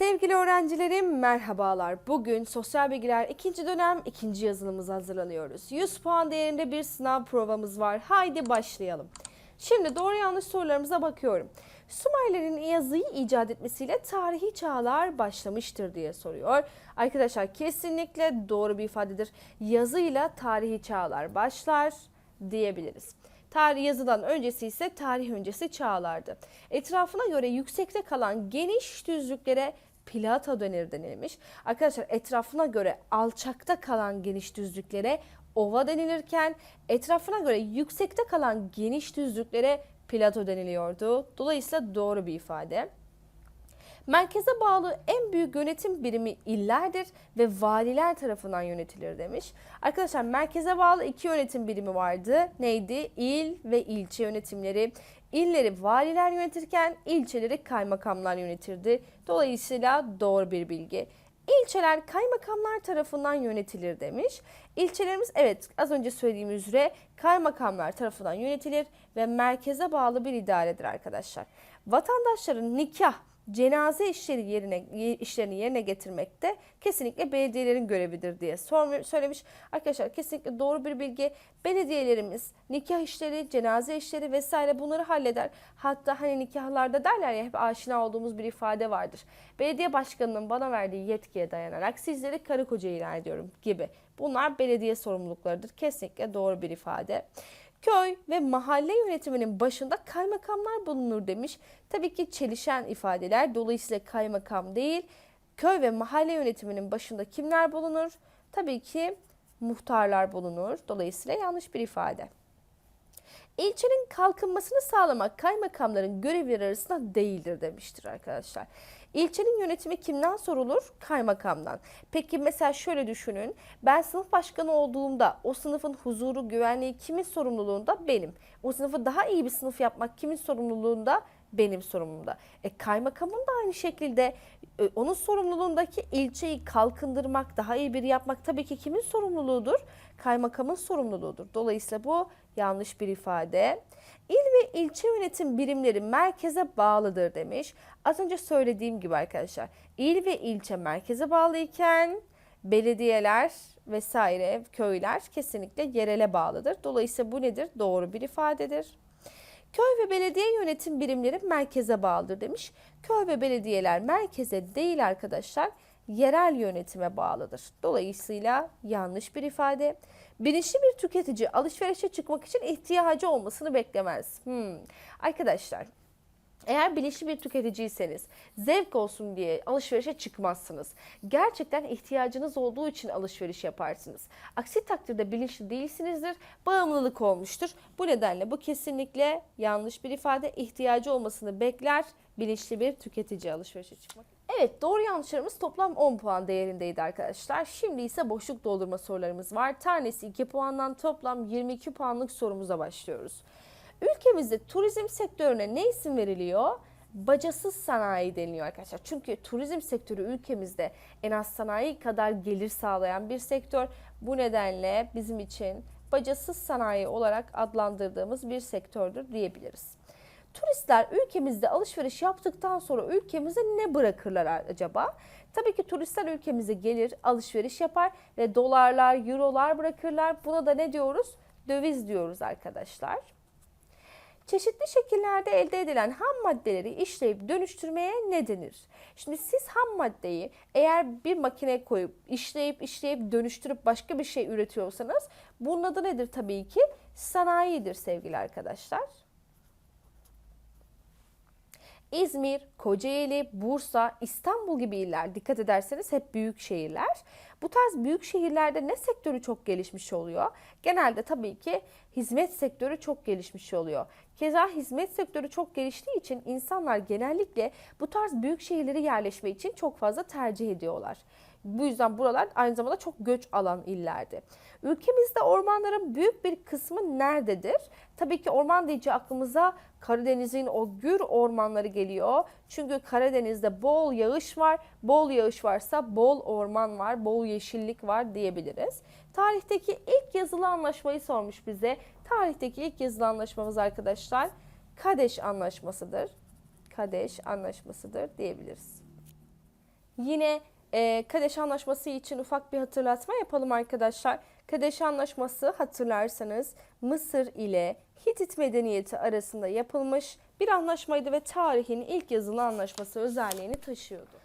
Sevgili öğrencilerim merhabalar. Bugün sosyal bilgiler ikinci dönem ikinci yazılımıza hazırlanıyoruz. 100 puan değerinde bir sınav provamız var. Haydi başlayalım. Şimdi doğru yanlış sorularımıza bakıyorum. Sümerlerin yazıyı icat etmesiyle tarihi çağlar başlamıştır diye soruyor. Arkadaşlar kesinlikle doğru bir ifadedir. Yazıyla tarihi çağlar başlar diyebiliriz. Tarih yazıdan öncesi ise tarih öncesi çağlardı. Etrafına göre yüksekte kalan geniş düzlüklere plato denir denilmiş. Arkadaşlar etrafına göre alçakta kalan geniş düzlüklere ova denilirken etrafına göre yüksekte kalan geniş düzlüklere plato deniliyordu. Dolayısıyla doğru bir ifade. Merkeze bağlı en büyük yönetim birimi illerdir ve valiler tarafından yönetilir demiş. Arkadaşlar merkeze bağlı iki yönetim birimi vardı. Neydi? İl ve ilçe yönetimleri. İlleri valiler yönetirken ilçeleri kaymakamlar yönetirdi. Dolayısıyla doğru bir bilgi. İlçeler kaymakamlar tarafından yönetilir demiş. İlçelerimiz evet az önce söylediğim üzere kaymakamlar tarafından yönetilir ve merkeze bağlı bir idaredir arkadaşlar. Vatandaşların nikah, cenaze işleri yerine işlerini yerine getirmek de kesinlikle belediyelerin görevidir diye söylemiş. Arkadaşlar kesinlikle doğru bir bilgi. Belediyelerimiz nikah işleri, cenaze işleri vesaire bunları halleder. Hatta hani nikahlarda derler ya hep aşina olduğumuz bir ifade vardır. Belediye başkanının bana verdiği yetkiye dayanarak sizleri karı koca ilan ediyorum gibi. Bunlar belediye sorumluluklarıdır. Kesinlikle doğru bir ifade. Köy ve mahalle yönetiminin başında kaymakamlar bulunur demiş. Tabii ki çelişen ifadeler. Dolayısıyla kaymakam değil, köy ve mahalle yönetiminin başında kimler bulunur? Tabii ki muhtarlar bulunur. Dolayısıyla yanlış bir ifade. İlçenin kalkınmasını sağlamak kaymakamların görevleri arasında değildir demiştir arkadaşlar. İlçenin yönetimi kimden sorulur? Kaymakamdan. Peki mesela şöyle düşünün. Ben sınıf başkanı olduğumda o sınıfın huzuru, güvenliği kimin sorumluluğunda? Benim. O sınıfı daha iyi bir sınıf yapmak kimin sorumluluğunda? Benim sorumluluğumda. E, kaymakamın da aynı şekilde e, onun sorumluluğundaki ilçeyi kalkındırmak, daha iyi bir yapmak tabii ki kimin sorumluluğudur? Kaymakamın sorumluluğudur. Dolayısıyla bu yanlış bir ifade. İl ve ilçe yönetim birimleri merkeze bağlıdır demiş. Az önce söylediğim gibi arkadaşlar il ve ilçe merkeze bağlıyken belediyeler vesaire köyler kesinlikle yerele bağlıdır. Dolayısıyla bu nedir? Doğru bir ifadedir. Köy ve belediye yönetim birimleri merkeze bağlıdır demiş. Köy ve belediyeler merkeze değil arkadaşlar yerel yönetime bağlıdır. Dolayısıyla yanlış bir ifade. Bilinçli bir tüketici alışverişe çıkmak için ihtiyacı olmasını beklemez. Hmm. Arkadaşlar eğer bilinçli bir tüketiciyseniz zevk olsun diye alışverişe çıkmazsınız. Gerçekten ihtiyacınız olduğu için alışveriş yaparsınız. Aksi takdirde bilinçli değilsinizdir, bağımlılık olmuştur. Bu nedenle bu kesinlikle yanlış bir ifade. İhtiyacı olmasını bekler bilinçli bir tüketici alışverişe çıkmak. Evet doğru yanlışlarımız toplam 10 puan değerindeydi arkadaşlar. Şimdi ise boşluk doldurma sorularımız var. Tanesi 2 puandan toplam 22 puanlık sorumuza başlıyoruz. Ülkemizde turizm sektörüne ne isim veriliyor? Bacasız sanayi deniliyor arkadaşlar. Çünkü turizm sektörü ülkemizde en az sanayi kadar gelir sağlayan bir sektör. Bu nedenle bizim için bacasız sanayi olarak adlandırdığımız bir sektördür diyebiliriz. Turistler ülkemizde alışveriş yaptıktan sonra ülkemize ne bırakırlar acaba? Tabii ki turistler ülkemize gelir, alışveriş yapar ve dolarlar, eurolar bırakırlar. Buna da ne diyoruz? Döviz diyoruz arkadaşlar. Çeşitli şekillerde elde edilen ham maddeleri işleyip dönüştürmeye ne denir? Şimdi siz ham maddeyi eğer bir makineye koyup işleyip işleyip dönüştürüp başka bir şey üretiyorsanız bunun adı nedir tabii ki? Sanayidir sevgili arkadaşlar. İzmir, Kocaeli, Bursa, İstanbul gibi iller dikkat ederseniz hep büyük şehirler. Bu tarz büyük şehirlerde ne sektörü çok gelişmiş oluyor? Genelde tabii ki hizmet sektörü çok gelişmiş oluyor. Keza hizmet sektörü çok geliştiği için insanlar genellikle bu tarz büyük şehirleri yerleşme için çok fazla tercih ediyorlar. Bu yüzden buralar aynı zamanda çok göç alan illerdi. Ülkemizde ormanların büyük bir kısmı nerededir? Tabii ki orman deyince aklımıza Karadeniz'in o gür ormanları geliyor. Çünkü Karadeniz'de bol yağış var. Bol yağış varsa bol orman var, bol yeşillik var diyebiliriz. Tarihteki ilk yazılı anlaşmayı sormuş bize. Tarihteki ilk yazılı anlaşmamız arkadaşlar Kadeş Anlaşması'dır. Kadeş Anlaşması'dır diyebiliriz. Yine e, Kadeş Anlaşması için ufak bir hatırlatma yapalım arkadaşlar. Kadeş Anlaşması hatırlarsanız Mısır ile Hitit medeniyeti arasında yapılmış bir anlaşmaydı ve tarihin ilk yazılı anlaşması özelliğini taşıyordu.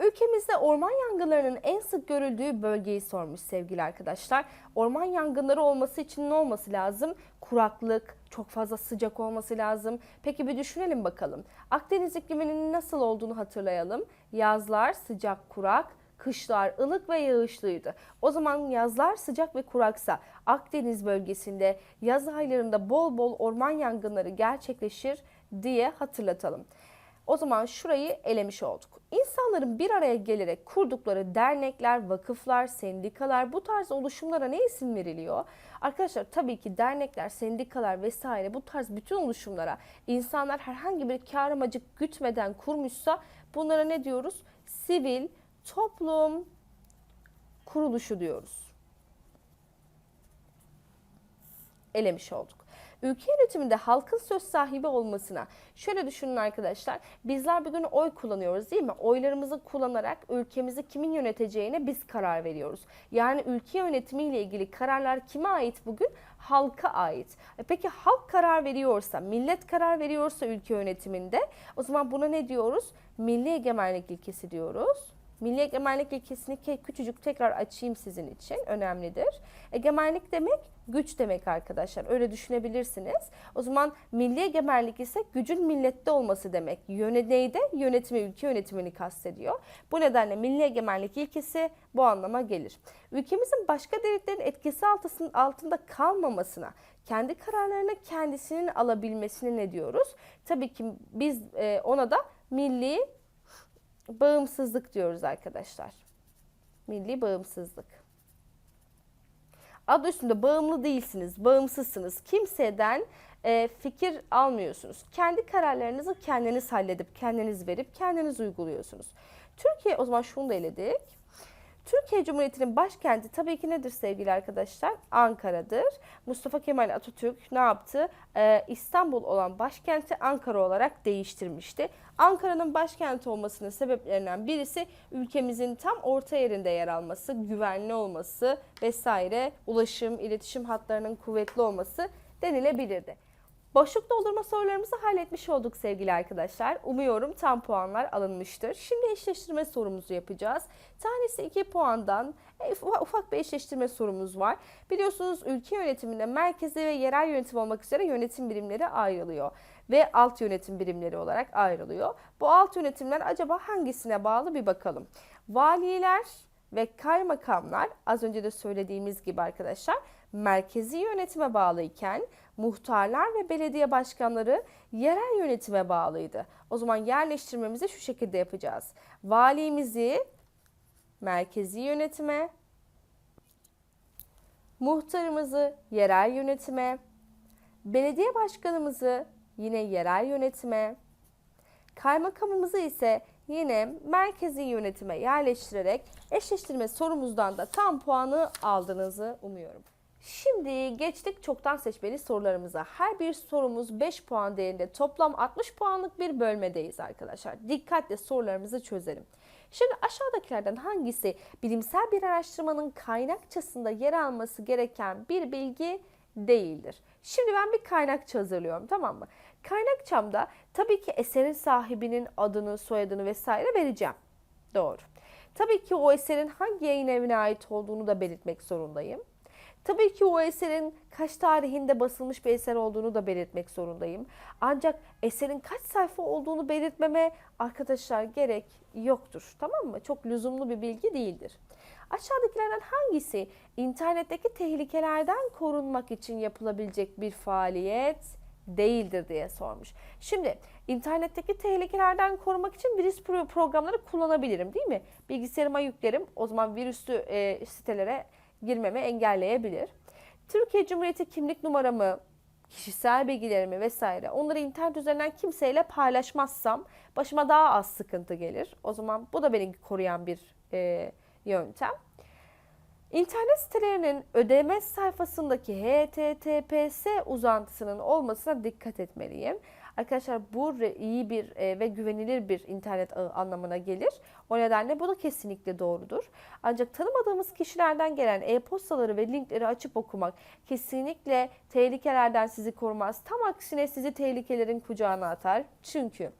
Ülkemizde orman yangınlarının en sık görüldüğü bölgeyi sormuş sevgili arkadaşlar. Orman yangınları olması için ne olması lazım? Kuraklık, çok fazla sıcak olması lazım. Peki bir düşünelim bakalım. Akdeniz ikliminin nasıl olduğunu hatırlayalım. Yazlar sıcak kurak, kışlar ılık ve yağışlıydı. O zaman yazlar sıcak ve kuraksa Akdeniz bölgesinde yaz aylarında bol bol orman yangınları gerçekleşir diye hatırlatalım. O zaman şurayı elemiş olduk. İnsanların bir araya gelerek kurdukları dernekler, vakıflar, sendikalar bu tarz oluşumlara ne isim veriliyor? Arkadaşlar tabii ki dernekler, sendikalar vesaire bu tarz bütün oluşumlara insanlar herhangi bir kar amacı gütmeden kurmuşsa bunlara ne diyoruz? Sivil toplum kuruluşu diyoruz. Elemiş olduk ülke yönetiminde halkın söz sahibi olmasına şöyle düşünün arkadaşlar. Bizler bugün oy kullanıyoruz değil mi? Oylarımızı kullanarak ülkemizi kimin yöneteceğine biz karar veriyoruz. Yani ülke yönetimiyle ilgili kararlar kime ait bugün? Halka ait. E peki halk karar veriyorsa, millet karar veriyorsa ülke yönetiminde o zaman buna ne diyoruz? Milli egemenlik ilkesi diyoruz. Milli egemenlik ilkesini küçücük tekrar açayım sizin için. Önemlidir. Egemenlik demek güç demek arkadaşlar. Öyle düşünebilirsiniz. O zaman milli egemenlik ise gücün millette olması demek. Yöneteyde yönetimi, ülke yönetimini kastediyor. Bu nedenle milli egemenlik ilkesi bu anlama gelir. Ülkemizin başka devletlerin etkisi altında kalmamasına, kendi kararlarını kendisinin alabilmesini ne diyoruz? Tabii ki biz e, ona da milli bağımsızlık diyoruz arkadaşlar. Milli bağımsızlık. Adı üstünde bağımlı değilsiniz, bağımsızsınız. Kimseden e, fikir almıyorsunuz. Kendi kararlarınızı kendiniz halledip, kendiniz verip, kendiniz uyguluyorsunuz. Türkiye o zaman şunu da eledik. Türkiye Cumhuriyeti'nin başkenti tabii ki nedir sevgili arkadaşlar? Ankara'dır. Mustafa Kemal Atatürk ne yaptı? Ee, İstanbul olan başkenti Ankara olarak değiştirmişti. Ankara'nın başkenti olmasının sebeplerinden birisi ülkemizin tam orta yerinde yer alması, güvenli olması vesaire, ulaşım, iletişim hatlarının kuvvetli olması denilebilirdi. Boşluk doldurma sorularımızı halletmiş olduk sevgili arkadaşlar. Umuyorum tam puanlar alınmıştır. Şimdi eşleştirme sorumuzu yapacağız. Tanesi 2 puandan e, ufak bir eşleştirme sorumuz var. Biliyorsunuz ülke yönetiminde merkezi ve yerel yönetim olmak üzere yönetim birimleri ayrılıyor ve alt yönetim birimleri olarak ayrılıyor. Bu alt yönetimler acaba hangisine bağlı bir bakalım. Valiler ve kaymakamlar az önce de söylediğimiz gibi arkadaşlar merkezi yönetime bağlı iken muhtarlar ve belediye başkanları yerel yönetime bağlıydı. O zaman yerleştirmemizi şu şekilde yapacağız. Valimizi merkezi yönetime, muhtarımızı yerel yönetime, belediye başkanımızı yine yerel yönetime, kaymakamımızı ise yine merkezi yönetime yerleştirerek eşleştirme sorumuzdan da tam puanı aldığınızı umuyorum. Şimdi geçtik çoktan seçmeli sorularımıza. Her bir sorumuz 5 puan değerinde toplam 60 puanlık bir bölmedeyiz arkadaşlar. Dikkatle sorularımızı çözelim. Şimdi aşağıdakilerden hangisi bilimsel bir araştırmanın kaynakçasında yer alması gereken bir bilgi değildir? Şimdi ben bir kaynakça hazırlıyorum tamam mı? Kaynakçamda tabii ki eserin sahibinin adını, soyadını vesaire vereceğim. Doğru. Tabii ki o eserin hangi yayın evine ait olduğunu da belirtmek zorundayım. Tabii ki o eserin kaç tarihinde basılmış bir eser olduğunu da belirtmek zorundayım. Ancak eserin kaç sayfa olduğunu belirtmeme arkadaşlar gerek yoktur. Tamam mı? Çok lüzumlu bir bilgi değildir. Aşağıdakilerden hangisi internetteki tehlikelerden korunmak için yapılabilecek bir faaliyet değildir diye sormuş. Şimdi internetteki tehlikelerden korumak için virüs programları kullanabilirim değil mi? Bilgisayarıma yüklerim. O zaman virüslü e, sitelere girmemi engelleyebilir. Türkiye Cumhuriyeti kimlik numaramı, kişisel bilgilerimi vesaire onları internet üzerinden kimseyle paylaşmazsam başıma daha az sıkıntı gelir. O zaman bu da beni koruyan bir e, yöntem. İnternet sitelerinin ödeme sayfasındaki HTTPS uzantısının olmasına dikkat etmeliyim. Arkadaşlar bu iyi bir e, ve güvenilir bir internet ağı anlamına gelir. O nedenle bu da kesinlikle doğrudur. Ancak tanımadığımız kişilerden gelen e-postaları ve linkleri açıp okumak kesinlikle tehlikelerden sizi korumaz. Tam aksine sizi tehlikelerin kucağına atar. Çünkü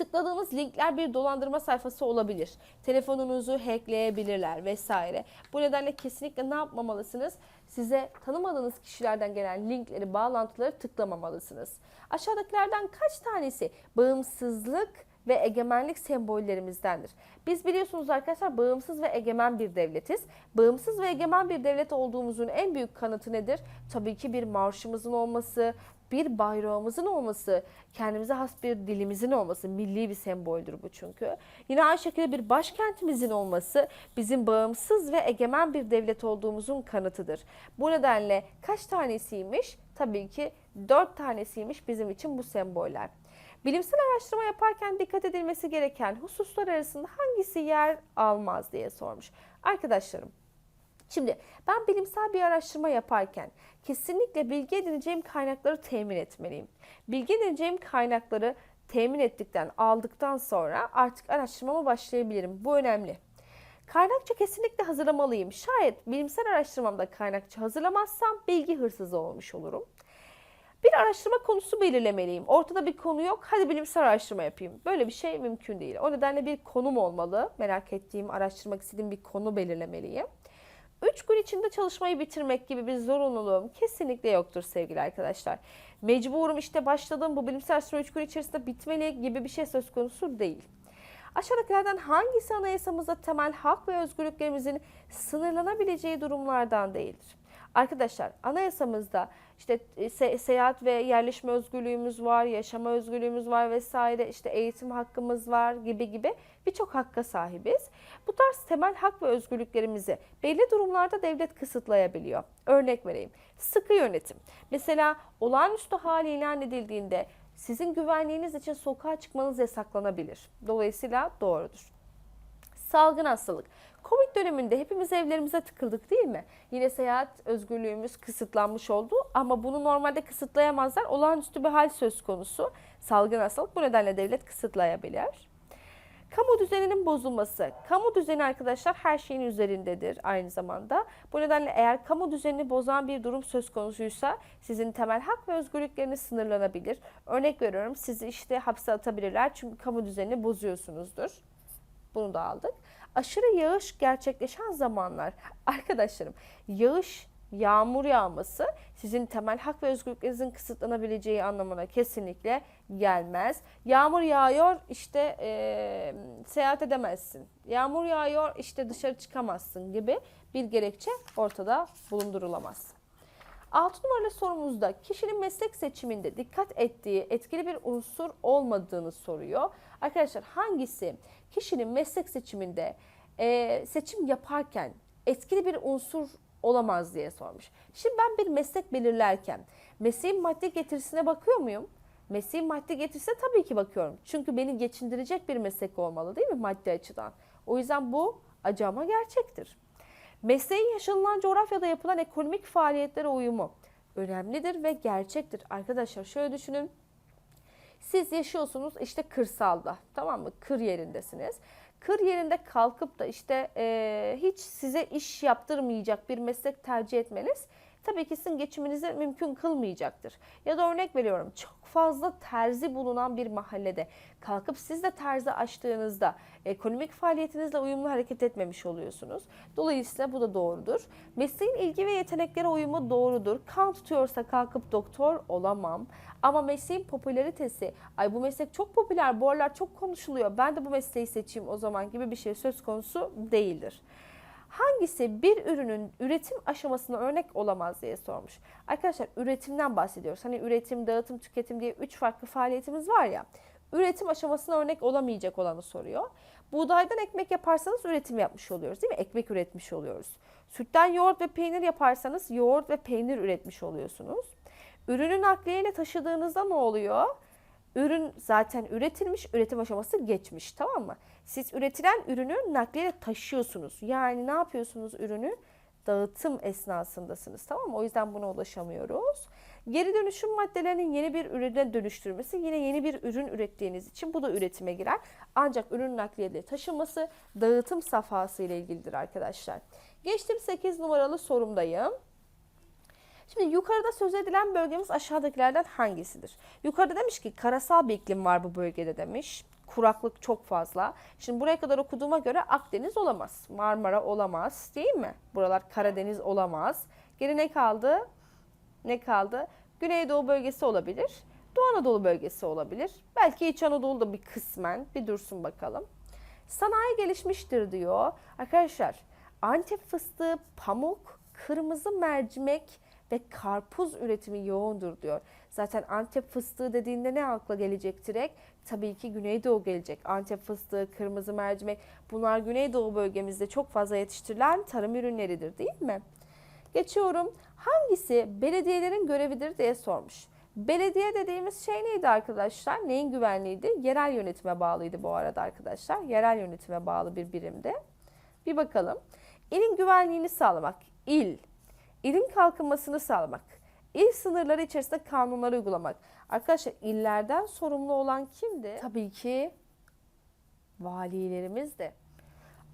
tıkladığınız linkler bir dolandırma sayfası olabilir. Telefonunuzu hackleyebilirler vesaire. Bu nedenle kesinlikle ne yapmamalısınız? Size tanımadığınız kişilerden gelen linkleri, bağlantıları tıklamamalısınız. Aşağıdakilerden kaç tanesi bağımsızlık ve egemenlik sembollerimizdendir? Biz biliyorsunuz arkadaşlar bağımsız ve egemen bir devletiz. Bağımsız ve egemen bir devlet olduğumuzun en büyük kanıtı nedir? Tabii ki bir marşımızın olması, bir bayrağımızın olması, kendimize has bir dilimizin olması, milli bir semboldür bu çünkü. Yine aynı şekilde bir başkentimizin olması bizim bağımsız ve egemen bir devlet olduğumuzun kanıtıdır. Bu nedenle kaç tanesiymiş? Tabii ki dört tanesiymiş bizim için bu semboller. Bilimsel araştırma yaparken dikkat edilmesi gereken hususlar arasında hangisi yer almaz diye sormuş. Arkadaşlarım Şimdi ben bilimsel bir araştırma yaparken kesinlikle bilgi edineceğim kaynakları temin etmeliyim. Bilgi edineceğim kaynakları temin ettikten, aldıktan sonra artık araştırmama başlayabilirim. Bu önemli. Kaynakça kesinlikle hazırlamalıyım. Şayet bilimsel araştırmamda kaynakça hazırlamazsam bilgi hırsızı olmuş olurum. Bir araştırma konusu belirlemeliyim. Ortada bir konu yok. Hadi bilimsel araştırma yapayım. Böyle bir şey mümkün değil. O nedenle bir konum olmalı. Merak ettiğim, araştırmak istediğim bir konu belirlemeliyim. 3 gün içinde çalışmayı bitirmek gibi bir zorunluluğum kesinlikle yoktur sevgili arkadaşlar. Mecburum işte başladım bu bilimsel araştırma 3 gün içerisinde bitmeli gibi bir şey söz konusu değil. Aşağıdakilerden hangisi anayasamızda temel hak ve özgürlüklerimizin sınırlanabileceği durumlardan değildir? Arkadaşlar anayasamızda işte e, se- seyahat ve yerleşme özgürlüğümüz var, yaşama özgürlüğümüz var vesaire, işte eğitim hakkımız var gibi gibi birçok hakka sahibiz. Bu tarz temel hak ve özgürlüklerimizi belli durumlarda devlet kısıtlayabiliyor. Örnek vereyim. Sıkı yönetim. Mesela olağanüstü hal ilan edildiğinde sizin güvenliğiniz için sokağa çıkmanız yasaklanabilir. Dolayısıyla doğrudur. Salgın hastalık. Covid döneminde hepimiz evlerimize tıkıldık değil mi? Yine seyahat özgürlüğümüz kısıtlanmış oldu ama bunu normalde kısıtlayamazlar. Olağanüstü bir hal söz konusu. Salgın hastalık bu nedenle devlet kısıtlayabilir. Kamu düzeninin bozulması. Kamu düzeni arkadaşlar her şeyin üzerindedir aynı zamanda. Bu nedenle eğer kamu düzenini bozan bir durum söz konusuysa sizin temel hak ve özgürlükleriniz sınırlanabilir. Örnek veriyorum sizi işte hapse atabilirler çünkü kamu düzenini bozuyorsunuzdur. Bunu da aldık. Aşırı yağış gerçekleşen zamanlar. Arkadaşlarım yağış, yağmur yağması sizin temel hak ve özgürlüklerinizin kısıtlanabileceği anlamına kesinlikle gelmez. Yağmur yağıyor işte eee, seyahat edemezsin. Yağmur yağıyor işte dışarı çıkamazsın gibi bir gerekçe ortada bulundurulamaz. 6 numaralı sorumuzda kişinin meslek seçiminde dikkat ettiği etkili bir unsur olmadığını soruyor. Arkadaşlar hangisi kişinin meslek seçiminde e, seçim yaparken etkili bir unsur olamaz diye sormuş. Şimdi ben bir meslek belirlerken mesleğin maddi getirisine bakıyor muyum? Mesleğin maddi getirisine tabii ki bakıyorum. Çünkü beni geçindirecek bir meslek olmalı değil mi maddi açıdan? O yüzden bu acama gerçektir. Mesleğin yaşanılan coğrafyada yapılan ekonomik faaliyetlere uyumu önemlidir ve gerçektir. Arkadaşlar şöyle düşünün. Siz yaşıyorsunuz işte kırsalda tamam mı? Kır yerindesiniz. Kır yerinde kalkıp da işte eee, hiç size iş yaptırmayacak bir meslek tercih etmeniz tabii ki sizin geçiminizi mümkün kılmayacaktır. Ya da örnek veriyorum çok fazla terzi bulunan bir mahallede kalkıp siz de terzi açtığınızda ekonomik faaliyetinizle uyumlu hareket etmemiş oluyorsunuz. Dolayısıyla bu da doğrudur. Mesleğin ilgi ve yeteneklere uyumu doğrudur. Kan tutuyorsa kalkıp doktor olamam. Ama mesleğin popülaritesi, ay bu meslek çok popüler, bu aralar çok konuşuluyor, ben de bu mesleği seçeyim o zaman gibi bir şey söz konusu değildir. Hangisi bir ürünün üretim aşamasına örnek olamaz diye sormuş. Arkadaşlar üretimden bahsediyoruz. Hani üretim, dağıtım, tüketim diye üç farklı faaliyetimiz var ya. Üretim aşamasına örnek olamayacak olanı soruyor. Buğdaydan ekmek yaparsanız üretim yapmış oluyoruz değil mi? Ekmek üretmiş oluyoruz. Sütten yoğurt ve peynir yaparsanız yoğurt ve peynir üretmiş oluyorsunuz. Ürünü nakliyeyle taşıdığınızda ne oluyor? Ürün zaten üretilmiş, üretim aşaması geçmiş tamam mı? Siz üretilen ürünü nakliyle taşıyorsunuz. Yani ne yapıyorsunuz ürünü? Dağıtım esnasındasınız tamam mı? O yüzden buna ulaşamıyoruz. Geri dönüşüm maddelerinin yeni bir ürüne dönüştürmesi yine yeni bir ürün ürettiğiniz için bu da üretime girer. Ancak ürün nakliyede taşınması dağıtım safhası ile ilgilidir arkadaşlar. Geçtim 8 numaralı sorumdayım. Şimdi yukarıda söz edilen bölgemiz aşağıdakilerden hangisidir? Yukarıda demiş ki karasal bir iklim var bu bölgede demiş. Kuraklık çok fazla. Şimdi buraya kadar okuduğuma göre Akdeniz olamaz. Marmara olamaz değil mi? Buralar Karadeniz olamaz. Geri ne kaldı? Ne kaldı? Güneydoğu bölgesi olabilir. Doğu Anadolu bölgesi olabilir. Belki İç Anadolu'da bir kısmen. Bir dursun bakalım. Sanayi gelişmiştir diyor. Arkadaşlar Antep fıstığı, pamuk, kırmızı mercimek ve karpuz üretimi yoğundur diyor. Zaten Antep fıstığı dediğinde ne akla gelecek direkt? Tabii ki Güneydoğu gelecek. Antep fıstığı, kırmızı mercimek bunlar Güneydoğu bölgemizde çok fazla yetiştirilen tarım ürünleridir değil mi? Geçiyorum. Hangisi belediyelerin görevidir diye sormuş. Belediye dediğimiz şey neydi arkadaşlar? Neyin güvenliğiydi? Yerel yönetime bağlıydı bu arada arkadaşlar. Yerel yönetime bağlı bir birimdi. Bir bakalım. İlin güvenliğini sağlamak. İl. İlin kalkınmasını sağlamak. İl sınırları içerisinde kanunları uygulamak. Arkadaşlar illerden sorumlu olan kimdi? Tabii ki valilerimizdi.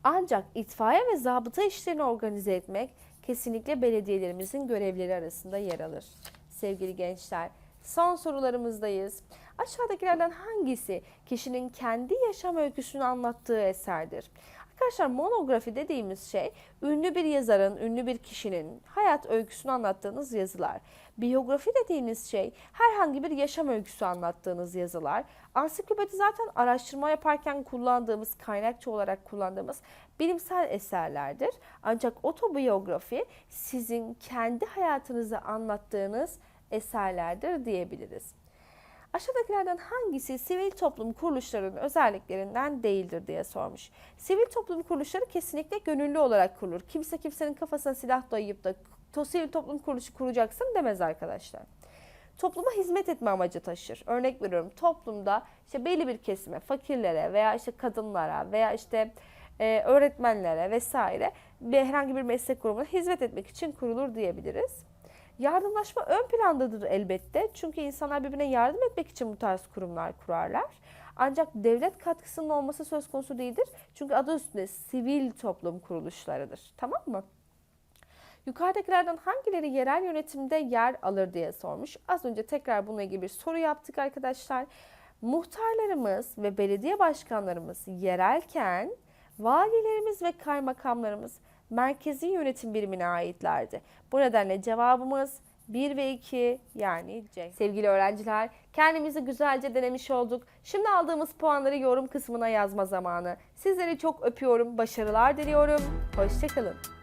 Ancak itfaiye ve zabıta işlerini organize etmek kesinlikle belediyelerimizin görevleri arasında yer alır. Sevgili gençler, son sorularımızdayız. Aşağıdakilerden hangisi kişinin kendi yaşam öyküsünü anlattığı eserdir? Arkadaşlar monografi dediğimiz şey ünlü bir yazarın, ünlü bir kişinin hayat öyküsünü anlattığınız yazılar. Biyografi dediğiniz şey herhangi bir yaşam öyküsü anlattığınız yazılar. Ansiklopedi zaten araştırma yaparken kullandığımız, kaynakçı olarak kullandığımız bilimsel eserlerdir. Ancak otobiyografi sizin kendi hayatınızı anlattığınız eserlerdir diyebiliriz. Aşağıdakilerden hangisi sivil toplum kuruluşlarının özelliklerinden değildir diye sormuş. Sivil toplum kuruluşları kesinlikle gönüllü olarak kurulur. Kimse kimsenin kafasına silah dayayıp da "To- sivil toplum kuruluşu kuracaksın demez arkadaşlar. Topluma hizmet etme amacı taşır. Örnek veriyorum toplumda işte belli bir kesime, fakirlere veya işte kadınlara veya işte e, öğretmenlere vesaire herhangi bir meslek grubuna hizmet etmek için kurulur diyebiliriz. Yardımlaşma ön plandadır elbette. Çünkü insanlar birbirine yardım etmek için bu tarz kurumlar kurarlar. Ancak devlet katkısının olması söz konusu değildir. Çünkü adı üstünde sivil toplum kuruluşlarıdır. Tamam mı? Yukarıdakilerden hangileri yerel yönetimde yer alır diye sormuş. Az önce tekrar bununla ilgili bir soru yaptık arkadaşlar. Muhtarlarımız ve belediye başkanlarımız yerelken valilerimiz ve kaymakamlarımız merkezi yönetim birimine aitlerdi. Bu nedenle cevabımız 1 ve 2 yani C. Sevgili öğrenciler kendimizi güzelce denemiş olduk. Şimdi aldığımız puanları yorum kısmına yazma zamanı. Sizleri çok öpüyorum. Başarılar diliyorum. Hoşçakalın.